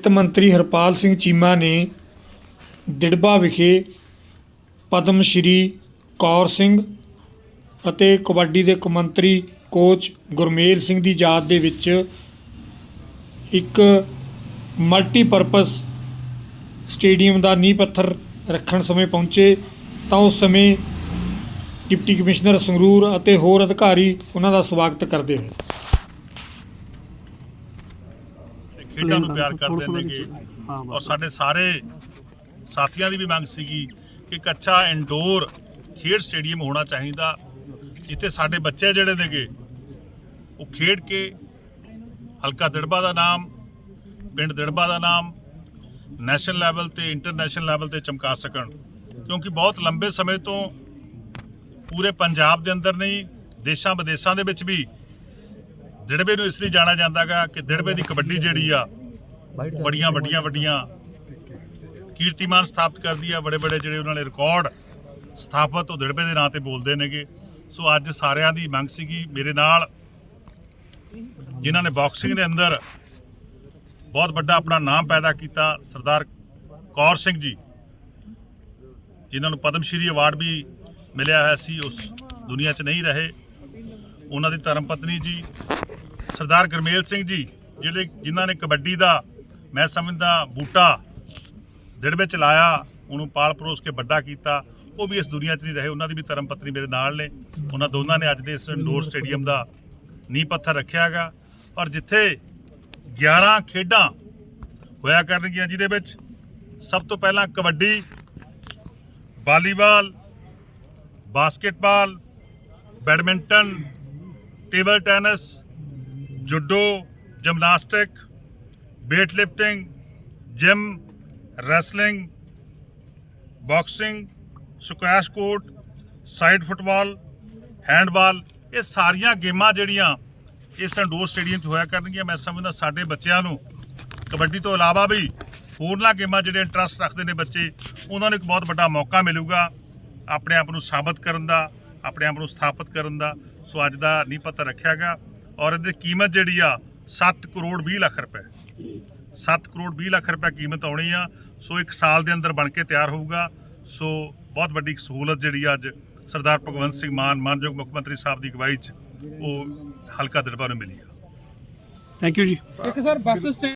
ਵਿੱਤ ਮੰਤਰੀ ਹਰਪਾਲ ਸਿੰਘ ਚੀਮਾ ਨੇ ਦਿੜਬਾ ਵਿਖੇ ਪਦਮ ਸ਼੍ਰੀ ਕੌਰ ਸਿੰਘ ਅਤੇ ਕਬੱਡੀ ਦੇ ਕੌਮਾਂਤਰੀ ਕੋਚ ਗੁਰਮੇਲ ਸਿੰਘ ਦੀ ਯਾਦ ਦੇ ਵਿੱਚ ਇੱਕ ਮਲਟੀਪਰਪਸ ਸਟੇਡੀਅਮ ਦਾ ਨੀਂਹ ਪੱਥਰ ਰੱਖਣ ਸਮੇਂ ਪਹੁੰਚੇ ਤਾਂ ਉਸ ਸਮੇਂ ਡਿਪਟੀ ਕਮਿਸ਼ਨਰ ਸੰਗਰੂਰ ਅਤੇ ਹੋਰ ਅਧਿਕਾਰੀ ਉਹਨਾਂ ਦਾ ਸਵਾਗਤ ਕਰਦੇ ਹੋਏ ਤੇ ਖੇਡਾਂ ਨੂੰ ਪਿਆਰ ਕਰਦੇ ਨੇਗੇ ਔਰ ਸਾਡੇ ਸਾਰੇ ਸਾਥੀਆਂ ਦੀ ਵੀ ਮੰਗ ਸੀਗੀ ਕਿ ਇੱਕ ਅੱਛਾ ਇੰਡੋਰ ਖੇਡ ਸਟੇਡੀਅਮ ਹੋਣਾ ਚਾਹੀਦਾ ਜਿੱਥੇ ਸਾਡੇ ਬੱਚੇ ਜਿਹੜੇ ਨੇਗੇ ਉਹ ਖੇਡ ਕੇ ਹਲਕਾ ਦਿੜਬਾ ਦਾ ਨਾਮ ਪਿੰਡ ਦਿੜਬਾ ਦਾ ਨਾਮ ਨੈਸ਼ਨਲ ਲੈਵਲ ਤੇ ਇੰਟਰਨੈਸ਼ਨਲ ਲੈਵਲ ਤੇ ਚਮਕਾ ਸਕਣ। ਕਿਉਂਕਿ ਬਹੁਤ ਲੰਬੇ ਸਮੇਂ ਤੋਂ ਪੂਰੇ ਪੰਜਾਬ ਦੇ ਅੰਦਰ ਨਹੀਂ ਦੇਸ਼ਾਂ ਵਿਦੇਸ਼ਾਂ ਦੇ ਵਿੱਚ ਵੀ ਦਿੜਬੇ ਨੂੰ ਇਸ ਲਈ ਜਾਣਿਆ ਜਾਂਦਾਗਾ ਕਿ ਦਿੜਬੇ ਦੀ ਕਬੱਡੀ ਜਿਹੜੀ ਆ, ਬੜੀਆਂ ਵੱਡੀਆਂ ਵੱਡੀਆਂ ਕੀਰਤੀਮਾਨ ਸਥਾਪਿਤ ਕਰਦੀ ਆ। ਬੜੇ ਬੜੇ ਜਿਹੜੇ ਉਹਨਾਂ ਨੇ ਰਿਕਾਰਡ ਸਥਾਪਿਤ, ਉਹ ਦਿੜਬੇ ਦੇ ਨਾਂ ਤੇ ਬੋਲਦੇ ਨੇਗੇ। ਸੋ ਅੱਜ ਸਾਰਿਆਂ ਦੀ ਮੰਗ ਸੀਗੀ, ਮੇਰੇ ਨਾਲ ਜਿਨ੍ਹਾਂ ਨੇ ਬਾਕਸਿੰਗ ਦੇ ਅੰਦਰ ਬਹੁਤ ਵੱਡਾ ਆਪਣਾ ਨਾਮ ਪੈਦਾ ਕੀਤਾ, ਸਰਦਾਰ ਕੌਰ ਸਿੰਘ ਜੀ, ਜਿਨ੍ਹਾਂ ਨੂੰ ਪਦਮ ਸ਼੍ਰੀ ਅਵਾਰਡ ਵੀ ਮਿਲਿਆ ਹੋਇਆ ਸੀ, ਉਸ ਦੁਨੀਆ 'ਚ ਨਹੀਂ ਰਹੇ। ਉਹਨਾਂ ਦੀ ਧਰਮ ਪਤਨੀ ਜੀ ਸਰਦਾਰ ਗਰਮੇਲ ਸਿੰਘ ਜੀ, ਜਿਹੜੇ ਜਿਨ੍ਹਾਂ ਨੇ ਕਬੱਡੀ ਦਾ, ਮੈਂ ਸਮਝਦਾ, ਬੂਟਾ ਦਿੜਬੇ ਚ ਲਾਇਆ, ਉਹਨੂੰ ਪਾਲ ਪਰੋਸ ਕੇ ਵੱਡਾ ਕੀਤਾ, ਉਹ ਵੀ ਇਸ ਦੁਨੀਆ 'ਚ ਨਹੀਂ ਰਹੇ, ਉਹਨਾਂ ਦੀ ਵੀ ਧਰਮ ਪਤਨੀ ਮੇਰੇ ਨਾਲ ਨੇ। ਉਹਨਾਂ ਦੋਨਾਂ ਨੇ ਅੱਜ ਦੇ ਇਸ ਇੰਡੋਰ ਸਟੇਡੀਅਮ ਦਾ ਨੀਂਹ ਪੱਥਰ ਰੱਖਿਆਗਾ ਔਰ ਜਿੱਥੇ 11 ਖੇਡਾਂ ਹੋਇਆ ਕਰਨਗੀਆਂ, ਜਿਹਦੇ ਵਿੱਚ ਸਭ ਤੋਂ ਪਹਿਲਾਂ kabaddi, volleyball, basketball, badminton, table tennis judo, gymnastic weight lifting gym wrestling boxing squash court side football handball ਇਹ ਸਾਰੀਆਂ ਗੇਮਾਂ ਜਿਹੜੀਆਂ ਇਸ ਇੰਡੋਰ ਸਟੇਡੀਅਮ 'ਚ ਹੋਇਆ ਕਰਨਗੀਆਂ। ਮੈਂ ਸਮਝਦਾ ਸਾਡੇ ਬੱਚਿਆਂ ਨੂੰ ਕਬੱਡੀ ਤੋਂ ਇਲਾਵਾ ਵੀ ਹੋਰਨਾਂ ਗੇਮਾਂ ਜਿਹੜੇ ਇੰਟਰਸਟ ਰੱਖਦੇ ਨੇ ਬੱਚੇ, ਉਹਨਾਂ ਨੂੰ ਇੱਕ ਬਹੁਤ ਵੱਡਾ ਮੌਕਾ ਮਿਲੂਗਾ ਆਪਣੇ ਆਪ ਨੂੰ ਸਾਬਤ ਕਰਨ ਦਾ, ਆਪਣੇ ਆਪ ਨੂੰ ਸਥਾਪਿਤ ਕਰਨ ਦਾ। ਸੋ ਅੱਜ ਦਾ ਨੀਂਹ ਪੱਥਰ ਰੱਖਿਆ ਗਿਆ। ਔਰ ਇਹਦੀ ਕੀਮਤ ਜਿਹੜੀ ਆ 7 ਕਰੋੜ 20 ਲੱਖ ਰੁਪਏ। 7 ਕਰੋੜ 20 ਲੱਖ ਰੁਪਏ ਕੀਮਤ ਆਉਣੀ ਆ। ਸੋ ਇੱਕ ਸਾਲ ਦੇ ਅੰਦਰ ਬਣ ਕੇ ਤਿਆਰ ਹੋਊਗਾ। ਸੋ ਬਹੁਤ ਵੱਡੀ ਸਹੂਲਤ ਜਿਹੜੀ ਆ ਅੱਜ ਸਰਦਾਰ ਭਗਵੰਤ ਸਿੰਘ ਮਾਨ ਮਾਨਯੋਗ ਮੁੱਖ ਮੰਤਰੀ ਸਾਹਿਬ ਦੀ ਅਗਵਾਈ 'ਚ ਉਹ ਹਲਕਾ ਦਰਬਾਰ ਨੂੰ ਮਿਲੀ ਆ। ਥੈਂਕ ਯੂ ਜੀ। ਇੱਕ ਸਰ ਬੱਸ ਸਟੈਂਡ